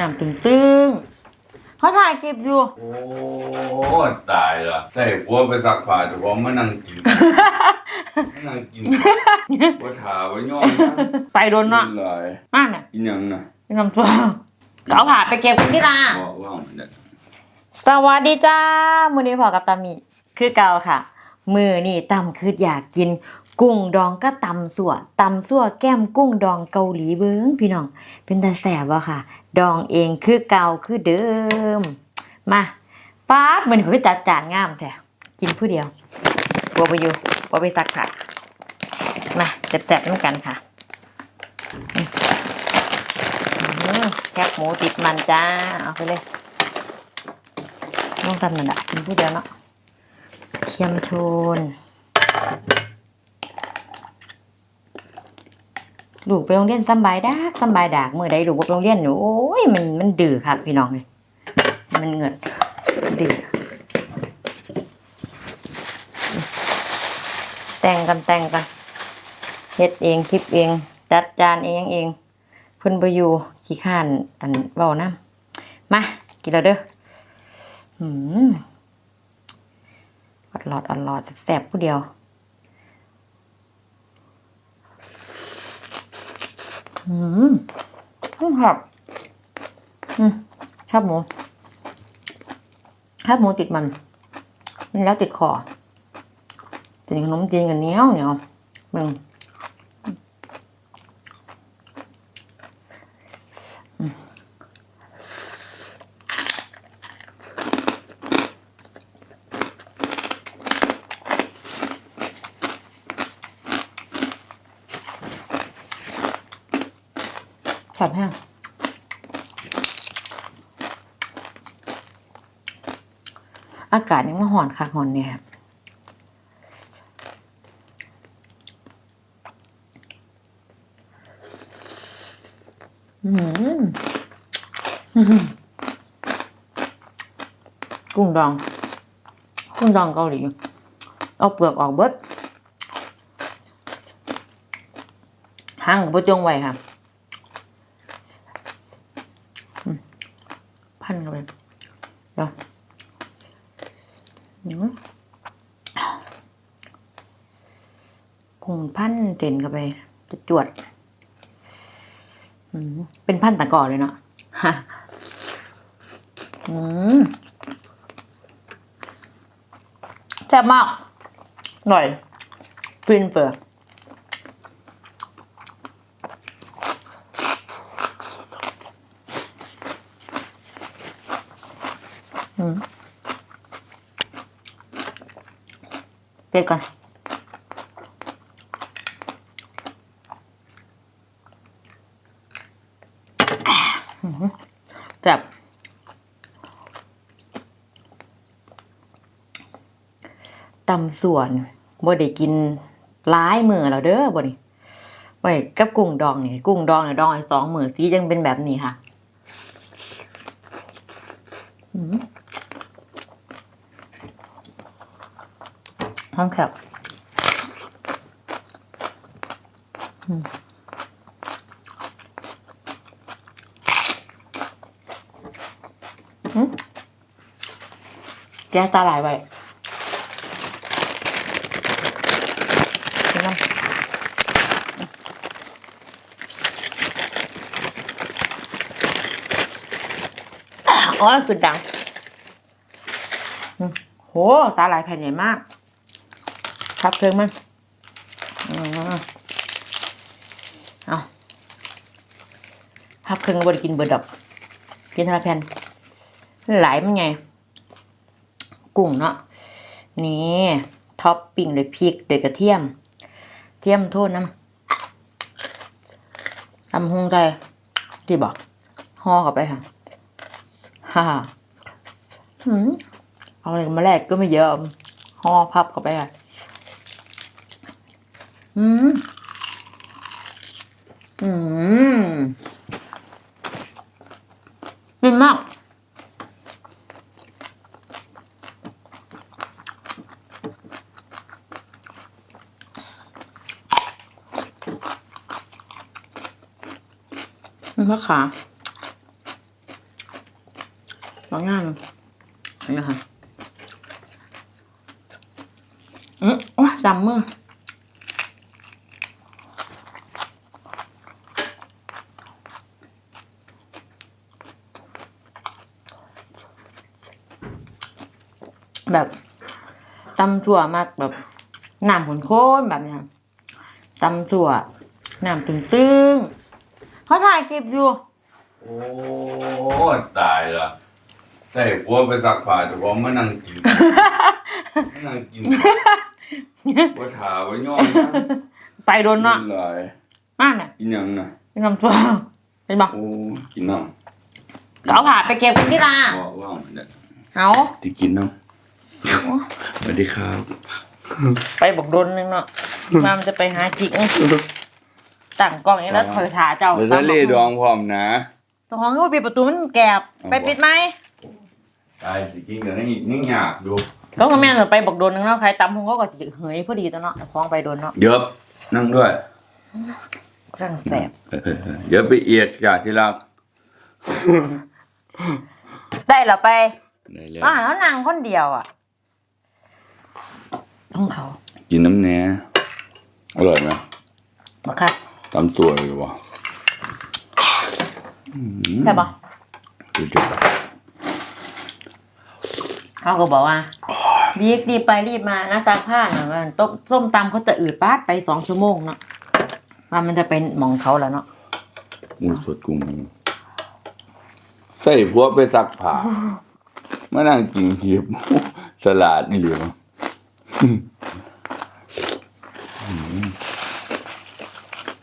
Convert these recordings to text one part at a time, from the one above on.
น้ำตึงตึงๆเขาถ่ายคลิปอยู่ โอ้ตายละใส่หัวไปสักผ้าแต่ว่ามานั่งกิน มานั่งกินว่าถาว่าย่อมนะไปโดนเนาะกิเลยนั่นน่ะกินหยังนะเป็นคำตัวเกาผ่าไปเก็บกันที่นาบอกว่ามันเนี่ยสวัสดีจ้า มือนี้พอกับตามีคือเกาค่ะ มือนี่ตำคืออยากกินกุ้งดองก็ตำสั่วตำสั่วแก้มกุ้งดองเกาหลีเบิ้งพี่น้อง เป็นตาแสบวะค่ะ ดองเองคือเกาคือเดิม มาป๊าดมันคือจัดจานงามแท้กินผู้เดียวบัวไปอยู่บัวไปซักผักมาแซ่บๆน้ำกันค่ะแคบหมูติดมันจ้า เอาไปเลยต้องทำนั่นแหละกินผู้เดียวเนาะเทียมโทน ลูกไปโรงเรียนสบายดากสบายดากเมื่อใดลูกไปโรงเรียนหนูโอ้ยมันมันดื้อค่ะพี่น้องเลยมันเงือดดื้อแต่งกันแต่งกันเฮ็ดเองคลิปเอง จัดจานเองเองเพิ่นบ่อยู่ขี้ข้านอันเว้านํมากินแล้วเด้ออืมอดหลอดอดหลอดแสบๆผู้เดียว อืมครับอืมชอบหมูชอบหมูติดมัน แล้วติดคอจะกินขนมจีนกันเนี้ยวเหนียวมึง สบแห้งอากาศยังมาหอนค่ะหอนเนี่ยครับอือหือกุ้งดองกุ้งดองเกาหลีเอาเปลือกออกเบิดห่างกับจงไว้ค่ะ พันกันไปเดี๋ยวอืมกุ้งพั นเด่นกันไปจะจวดเป็นพันตะกอเลยเนาะฮะอืมแซ่บมากอร่อย ฟินเฟอร์เด็ดก่อน แบบตำส่วนบ่ได้กินร้ายมือแล้วเด้อบ่นี่ไว้กับกุ้งดองนี่กุ้งดองเนี่ยดองไอ้สองมือสีจังเป็นแบบนี้ค่ะอืมห้องแคบอืม แกตาหลายไว้กินน้ำอ๋อสุดดังอืมโห สาหร่ายแผ่นใหญ่มาก ครับเพลิงมันอืมเอาพับเครื่องบไดกินเบิร์ดดอก กินทาราแผ่นหลายมันไง กุ้งเนาะนี่ท็อปปิ้งด้วยพริกด้วยกระเทียม เทียมโทษนะทำหงใจที่บอกห่อเข้าไปค่ะฮ่าเอาอะไรมาแลกก็ไม่เยอะห่อพับเข้าไปค่ะอืมอืมดีมาก มะขาลองง่ายหน่อยนี่ค่ะอืมโอ้ยจำมือแบบตำถั่วมากแบบน้ำข้นข้นๆแบบเนี้ยตำถั่วน้ำตึงตึงๆ เขาถ่ายคลิปอยู่ โอ้ตายละใส่ผัวไปซักผ้าแต่ว่ามานั่งกิน มานั่งกินบ่ถาว่าย่อมนะไปโดนเนาะกินหลายมากเนี่ยกินหยังน่ะเป็นคำตัวเป็นบอกโอ้กินน้ก็เอาผ่าไปเก็บกันที่ลาำว่าว่าเนี่ยเอาสิกินน้ำสวัสดีครับ ไปบอกโดนนึงเนาะมามันจะไปหาจิก ตั้งกล้องอย่างนี้แล้วคอยถ่าเจ้าแล้วทะเลดองพร้อมนะตรงห้องก็ปิดประตูมันแกบไปปิดไหมตายสิกินกันนี่นี่ยากดูก็ก็แม่นไปบอกโดนนึงเนาะใครตำหงก็ก็จิเหยพอดีตัวเนาะคล้องไปโดนเนาะเดี๋ยบนั่งด้วยเครื่องแสบเออๆๆเดี๋ยวไปเอียดจ้าที่รักได้เหรอไปได้แล้วอ่าแล้วนางคนเดียวอะต้องเขากินน้ำแหน่อร่อยไหมบอกค่ะ ตำตัวเลยวะใช่ปะสุดยอดเขาก็บอกว่ารีบรีบไปรีบมานะซักผ้าหน่อยมันต้มส้มตำเขาจะอืดปาดไปสองชั่วโมงเนาะว่ามันจะเป็นหมองเขาแล้วเนาะมูสดกุ้งใส่ผัวไปซักผ้ามานั่งกินเคียบสลัดนี่เหลือ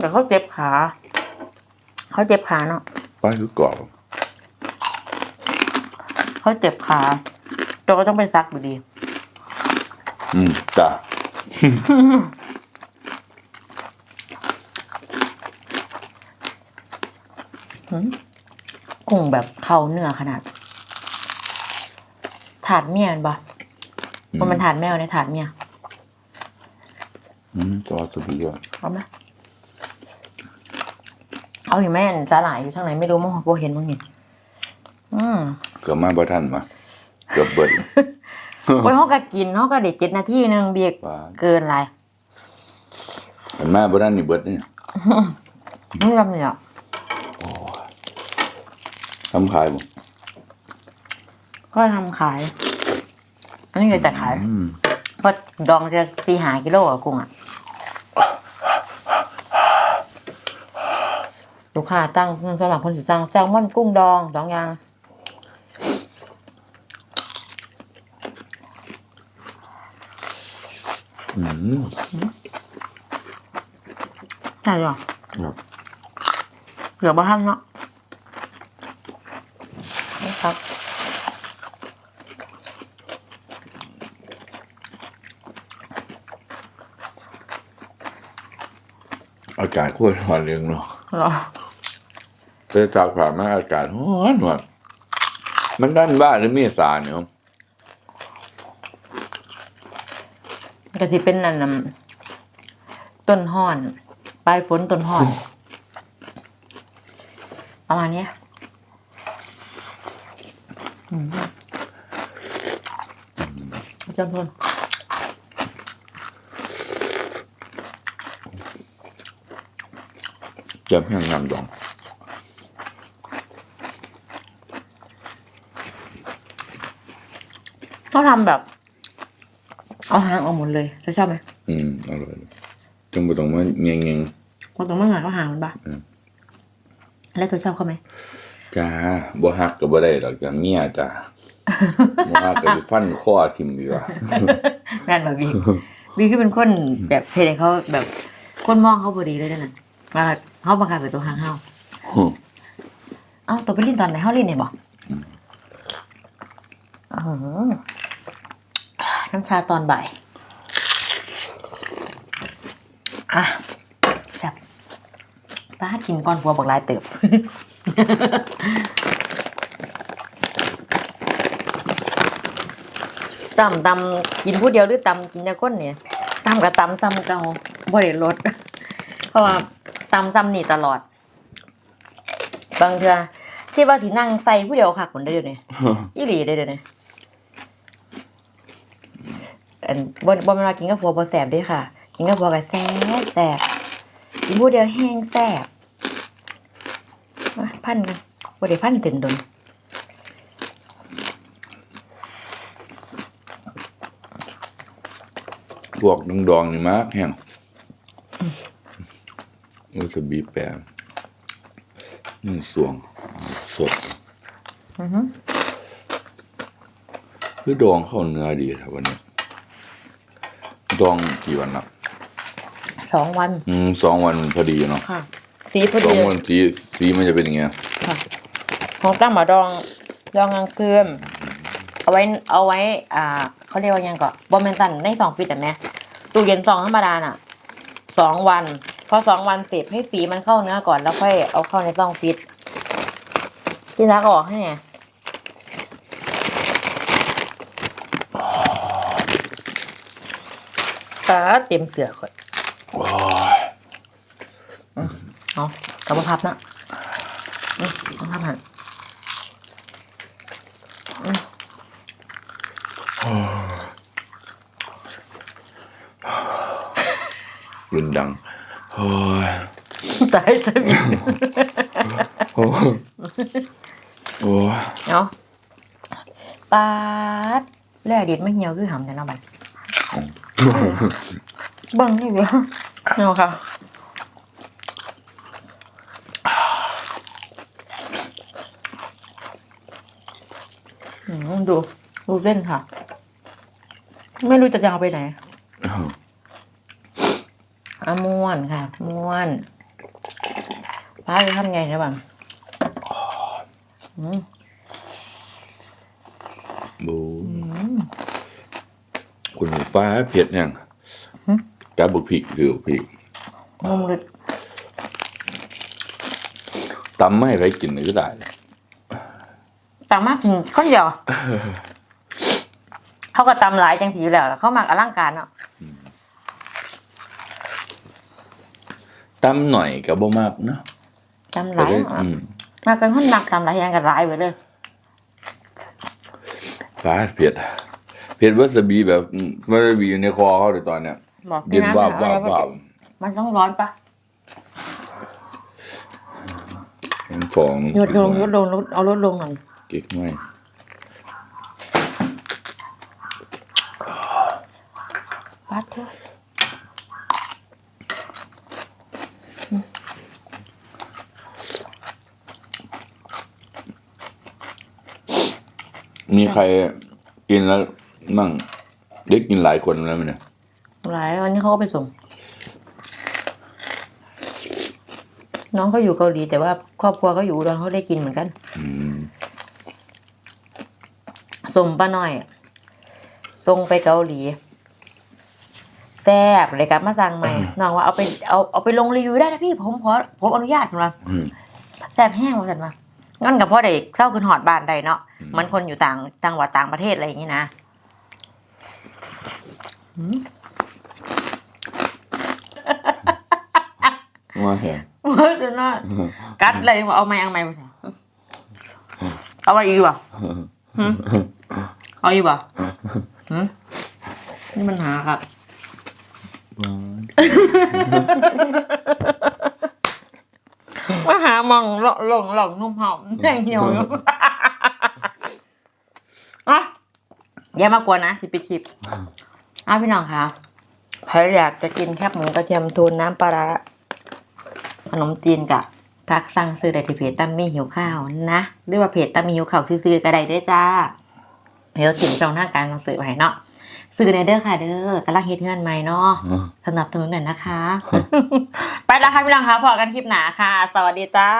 แต่เขาเจ็บขา เขาเจ็บขาเนาะป้าคือกรอบเขาเจ็บขาตัวก็ต้องไปซักอยู่ดี อืมจ้ะกุ้งแบบเข้าเนื้อขนาด ถาดเมียมันปะว่ามันถาดแมวในถาดเมียอืมจอสุดยอดเอาไหม เอาเห็นไหมอันสาหร่ายอยู่ทางไหนไม่รู้มั้งโบเห็นมั้งเนี่ยอืมเกือบมาบ่ทันมาเกือบเบิดโอ้ยเขาก็กินเขาก็เด็ดเจ็ดนาทีหนึ่งเบียกว่าเกินไรเห็นมาบ่ทันนี่เบิดนี่ไม่ทำเนี่ยทำขายบ่ก็ทำขาย อันนี้ก็จะขายอืมเพราะดองจะตีหากิโลอะกุ้งอะลูก ค้าตั้งสำหรับคนสิตั้งแซลมอนกุ้งดองสองอย่างอืมใช่หรอครับเหลือบ้างเนาะนี่ครับอากาศโคตรร้อนเรืองเนาะ เหรอไปซักผ้ามาอากาศร้อนว่ะมันด้านบ้านหรือเมษาเนี่ยครับก็ที่เป็นนั่นน่ะต้นห่อน ปลายฝนต้นห่อน ประมาณเนี้ยอืมจำทนจะเพียงงามดอง เขาทำแบบ เอาหางออกหมดเลยเธอชอบไหมอืมอร่อยเลยจังบ่ต้องมาเงียงเงียงคนตรงเมื่อไงเขาหางมันปะอืมแล้วเธอชอบเขาไหมๆจ้าบ่ฮักก็บ่ได้ดอกจ้ะเมียจ้าบ่ฮักก็สิฟันคอทิ่มดีกว่างานแบบบีบีคือเป็นคนแบบเพจเขาแบบคนมองเขาพอดีเลยนั่นน่ะว่าเขาบังคับเป็นตัวหางเขาเอ้าตัวไปเล่นตอนไหนเขาเล่นเนี่ยบอกอื้อหือ น้ำชาตอนบ่าย อะแบบป้ากินก้อนหัวบอกลายเติบตำตำกินผู้เดียวหรือตำกินยาก้นเนี่ยตำกับตำตำเก่าบ่ได้ลดเพราะว่าตำซ้ำนี่ตลอด บางเทื่อคิดว่าที่นั่งใส่ผู้เดียวค่ะคนได้เดี๋ยวนี้อีหลีได้เดี๋ยวนี้ อันบ่บ่แม่นว่ากินกับผัวบ่แสบเด้ค่ะ กินกับผัวก็แซ่บแซ่บกินผู้เดียวแห้งแซ่บมาพันกันบ่ได้พันเส้นดนพวกดองดองๆนี่มากแห้งวาซาบิแปมนึ่งสวงสดอือฮึคือดองเข้าเนื้อดีครับวันนี้ ดองกี่วันนะสองวัน อืมสองวันพอดีเนาะค่ะ สีพอสอดีงวันสีสีมันจะเป็นยังไงค่ะ ของตั้งหมาดองดองกลางคืนเอาไว้เอาไว้ อ่าเขาเรียกว่ายังก่อนบอมเมนตันในสองฟิตอะแม่ตู้เย็นซองธรรมดาน่ะสองวัน พอสองวันเสร็จให้สีมันเข้าเนื้อก่อนแล้วค่อยเอาเข้าในซองฟิตพี่นักออกให้ไง ตาเต็มเสือคนว้ายเอากระเพาพับนะอืมเอาพับหันรุนดังโอ้ยตายจะมีโอ้ยโอ้ยเอาปาดแล่ดิดไม่เหี่ยวคือหำแต่เนาะบัดเบังนี่เดียวเอาค่ะอืมดูดูเส้นค่ะ ไม่รู้จะยาวไปไหนอะม้วนค่ะ ม้วนป้าจะทำไงนะบังอืม บู คุณป้าเผ็ดยังจับบุกพริกหรือพริกนุ่มลึกตำไม่ไรกินหรือได้ต่างมากถึงข้นเดียวเขาก็ตำหลายจังสีอยู่แล้วเขามักอลังการเนาะตำหน่อยกับบ่มากเนาะตำหก็ลายเลยอะอืมมาเป็นคนมักตำหลายอย่างกันหลายไปเลยป้าเผ็ด เผ็ดวาซาบิแบบอืมวาซาบิอยู่ในคอเขาเลยตอนเนี้ยบอกเย็นนะว่าบเอว่าบไว้ว่าบมันต้องร้อนปะมันฟองลดลงลดลงลดเอาลดลงหน่อยเก๊กไม่ปัดเถอะมีใครกินแล้ว มั่งได้กินหลายคนแล้วไหมเนี่ยหลายวันนี้เขาก็ไปส่ง น้องเขาอยู่เกาหลีแต่ว่าครอบครัวเขาอยู่อุดอนเขาได้กินเหมือนกันอืมส่งป้าหน่อยส่งไปเกาหลีแซ่บเลยกลับมาสั่งใหม่น้องว่าเอาไปเอาเอาไปลงรีวิวได้นะพี่ ผมขอผมอนุญาตมาอืมแซ่บแห้งมาสันมางั้นกับพ่อเด็กเข้าขึ้นหอดบ้านใดเนาะมันคนอยู่ต่างจังหวัดต่างประเทศอะไรอย่างนี้นะหื มว่าแหงเดี๋ยวนะกัดเลยว่าเอาไม้เอาไม้มาใส่เอาไปอีกว่ะหืมเอาอีกว่ะหืมนี่มันหาครับมาหามองหลงหลงหลงนุ่มหอมแห้งเหี่ยวอยู่อะอย่ามากวนนะสิไปคลิป อ้าวพี่น้องคะใครอยากจะกินแคบหมูกระเทียมทูนน้ำปลาร้าขนมจีนกับทักสั่งซื้อได้ที่เพจตั้มมี่หิวข้าวนะหรือว่าเพจตั้มมี่หิวข้าวซื้อๆก็ได้เด้อจ้าเดี๋ยวถึงช่องทางการสั่งซื้อไปเนาะซื้อในเด้อค่ะเด้อกำลังเฮ็ดเงินใหม่เนาะอืมสนับสนุนหน่อยนะคะ ไปแล้วค่ะพี่น้องคะพอกันคลิปหนาค่ะ สวัสดีจ้า